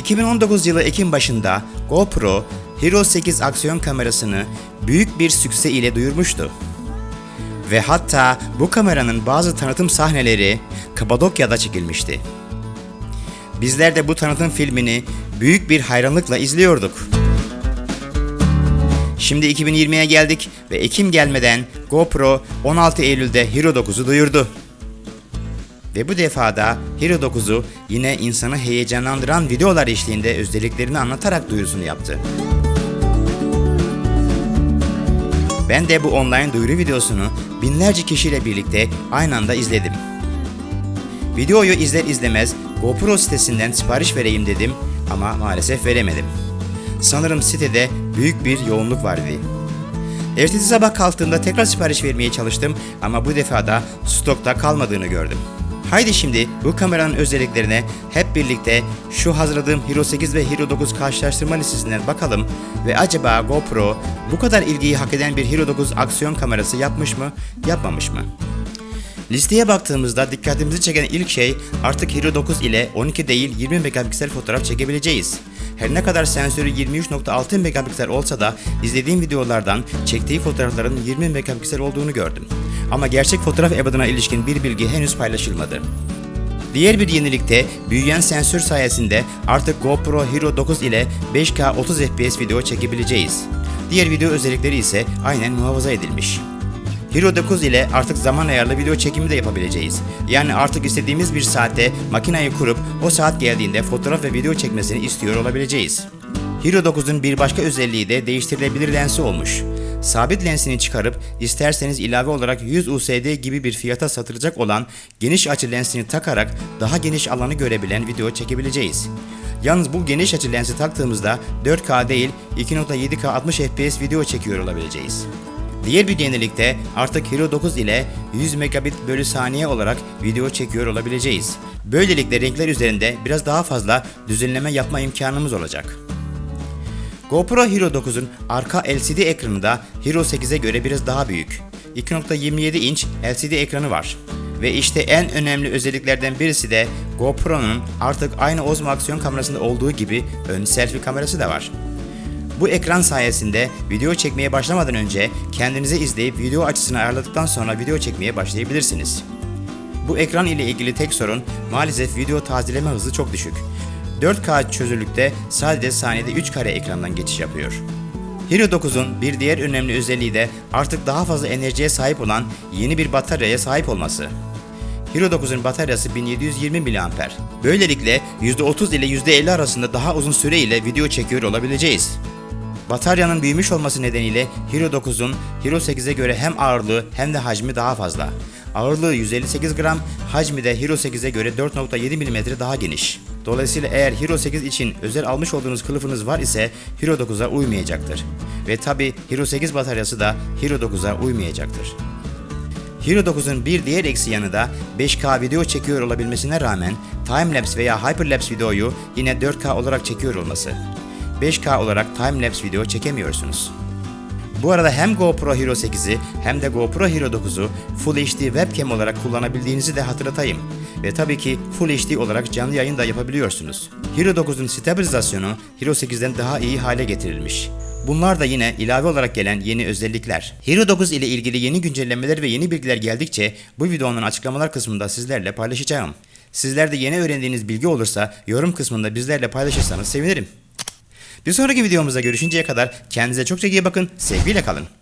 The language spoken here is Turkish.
2019 yılı Ekim başında GoPro Hero 8 aksiyon kamerasını büyük bir sükse ile duyurmuştu. Ve hatta bu kameranın bazı tanıtım sahneleri Kapadokya'da çekilmişti. Bizler de bu tanıtım filmini büyük bir hayranlıkla izliyorduk. Şimdi 2020'ye geldik ve Ekim gelmeden GoPro 16 Eylül'de Hero 9'u duyurdu. Ve bu defada Hero 9'u yine insanı heyecanlandıran videolar eşliğinde özelliklerini anlatarak duyurusunu yaptı. Ben de bu online duyuru videosunu binlerce kişiyle birlikte aynı anda izledim. Videoyu izler izlemez GoPro sitesinden sipariş vereyim dedim ama maalesef veremedim. Sanırım sitede büyük bir yoğunluk vardı. Ertesi sabah kalktığımda tekrar sipariş vermeye çalıştım ama bu defa da stokta kalmadığını gördüm. Haydi şimdi bu kameranın özelliklerine hep birlikte şu hazırladığım Hero 8 ve Hero 9 karşılaştırma listesinden bakalım ve acaba GoPro bu kadar ilgiyi hak eden bir Hero 9 aksiyon kamerası yapmış mı, yapmamış mı? Listeye baktığımızda dikkatimizi çeken ilk şey artık Hero 9 ile 12 değil 20 megapiksel fotoğraf çekebileceğiz. Her ne kadar sensörü 23.6 megapiksel olsa da izlediğim videolardan çektiği fotoğrafların 20 megapiksel olduğunu gördüm. Ama gerçek fotoğraf ebadına ilişkin bir bilgi henüz paylaşılmadı. Diğer bir yenilikte büyüyen sensör sayesinde artık GoPro Hero 9 ile 5K 30 FPS video çekebileceğiz. Diğer video özellikleri ise aynen muhafaza edilmiş. Hero 9 ile artık zaman ayarlı video çekimi de yapabileceğiz. Yani artık istediğimiz bir saatte makinayı kurup o saat geldiğinde fotoğraf ve video çekmesini istiyor olabileceğiz. Hero 9'un bir başka özelliği de değiştirilebilir lensi olmuş. Sabit lensini çıkarıp isterseniz ilave olarak 100 USD gibi bir fiyata satılacak olan geniş açı lensini takarak daha geniş alanı görebilen video çekebileceğiz. Yalnız bu geniş açı lensi taktığımızda 4K değil 2.7K 60 FPS video çekiyor olabileceğiz. Diğer bir yenilikte artık Hero 9 ile 100 megabit bölü saniye olarak video çekiyor olabileceğiz. Böylelikle renkler üzerinde biraz daha fazla düzenleme yapma imkanımız olacak. GoPro Hero 9'un arka LCD ekranı da Hero 8'e göre biraz daha büyük. 2.27 inç LCD ekranı var. Ve işte en önemli özelliklerden birisi de GoPro'nun artık aynı Osmo aksiyon kamerasında olduğu gibi ön selfie kamerası da var. Bu ekran sayesinde video çekmeye başlamadan önce kendinize izleyip video açısını ayarladıktan sonra video çekmeye başlayabilirsiniz. Bu ekran ile ilgili tek sorun maalesef video tazeleme hızı çok düşük. 4K çözünürlükte sadece saniyede 3 kare ekrandan geçiş yapıyor. Hero 9'un bir diğer önemli özelliği de artık daha fazla enerjiye sahip olan yeni bir bataryaya sahip olması. Hero 9'un bataryası 1720 mAh. Böylelikle %30 ile %50 arasında daha uzun süre ile video çekiyor olabileceğiz. Bataryanın büyümüş olması nedeniyle Hero 9'un Hero 8'e göre hem ağırlığı hem de hacmi daha fazla. Ağırlığı 158 gram, hacmi de Hero 8'e göre 4.7 mm daha geniş. Dolayısıyla eğer Hero 8 için özel almış olduğunuz kılıfınız var ise Hero 9'a uymayacaktır. Ve tabi Hero 8 bataryası da Hero 9'a uymayacaktır. Hero 9'un bir diğer eksi yanı da 5K video çekiyor olabilmesine rağmen timelapse veya hyperlapse videoyu yine 4K olarak çekiyor olması. 5K olarak timelapse video çekemiyorsunuz. Bu arada hem GoPro Hero 8'i hem de GoPro Hero 9'u Full HD webcam olarak kullanabildiğinizi de hatırlatayım. Ve tabii ki Full HD olarak canlı yayın da yapabiliyorsunuz. Hero 9'un stabilizasyonu Hero 8'den daha iyi hale getirilmiş. Bunlar da yine ilave olarak gelen yeni özellikler. Hero 9 ile ilgili yeni güncellemeler ve yeni bilgiler geldikçe bu videonun açıklamalar kısmında sizlerle paylaşacağım. Sizler de yeni öğrendiğiniz bilgi olursa yorum kısmında bizlerle paylaşırsanız sevinirim. Bir sonraki videomuzda görüşünceye kadar kendinize çok çok iyi bakın, sevgiyle kalın.